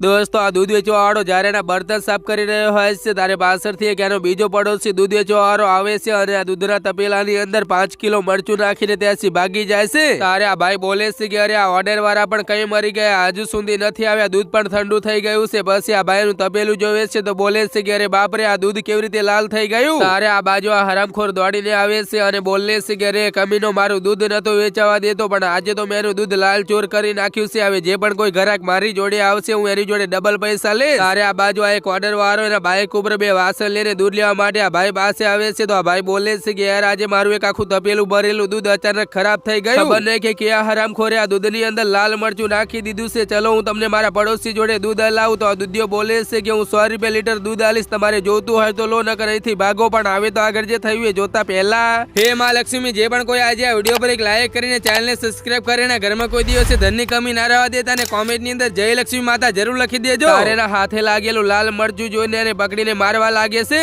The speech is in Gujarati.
દોસ્તો, આ દૂધ વેચવા વાળો જ્યારે એના બર્તન સાફ કરી રહ્યો હોય છે, ત્યારે પાછળથી એક એનો બીજો પડોશી દૂધ વેચવા વાળો આવે છે અને આ દૂધના તપેલાની અંદર પાંચ કિલો મરચું નાખીને ત્યાંથી ભાગી જાય છે. ત્યારે આ ભાઈ બોલે છે કે, અરે, આ ઓર્ડર વાળા પણ કઈ મરી ગયા, હજુ સુધી નથી આવ્યા, દૂધ પણ ઠંડુ થઈ ગયું છે, પછી આ ભાઈનું તપેલું જોવે છે તો બોલે છે કે, અરે બાપરે આ દૂધ કેવી રીતે લાલ થઈ ગયું? ત્યારે આ બાજુ આ હરામખોર દોડીને આવે છે અને બોલે છે કે, અરે, કમીનો મારું દૂધ નતો વેચાવા દેતો, પણ આજે તો મેં એનું દૂધ લાલ ચોર કરી નાખ્યું છે, હવે જે પણ કોઈ ઘરાક મારી જોડે આવશે, હું એની જોડે ડબલ પૈસા લે. તારે આ બાજુ આ એક ઓર્ડર વાળો એના બાઈક ઉપર બે વાસણ લઈને દૂધ લેવા માટે. આ ભાઈ પાસે આવે છે તો આ ભાઈ બોલે છે કે, યાર, આજે મારું એક આખું તપેલું ભરેલું દૂધ અચાનક ખરાબ થઈ ગયું. નહીં કે કયા હરામખોરે આ દૂધની અંદર લાલ મરચું નાખી દીધું છે. ચલો, હું તમને મારા પડોશી જોડે દૂધ હલાવું તો આ દૂધિયો બોલે છે કે, હું સો રૂપિયા લીટર દૂધ આલીશ, તમારે જોતું હોય તો લો, નકર અહીંથી ભાગો, પણ આવે તો આગળ જે થયું એ જોતા પહેલા. હે માં લક્ષ્મી, જે પણ કોઈ આજે આ વીડિયો પર એક લાઈક કરીને ચેનલને સબસ્ક્રાઇબ કરીને ઘરમાં કોઈ દિવસે ધનની કમી ના રહેવા દેતા અને કોમેન્ટની અંદર જય લક્ષ્મી માતા જરૂર લખી દેજો. તારે એના હાથે લાગેલું લાલ મરચું જોઈને એને પકડીને મારવા લાગે છે.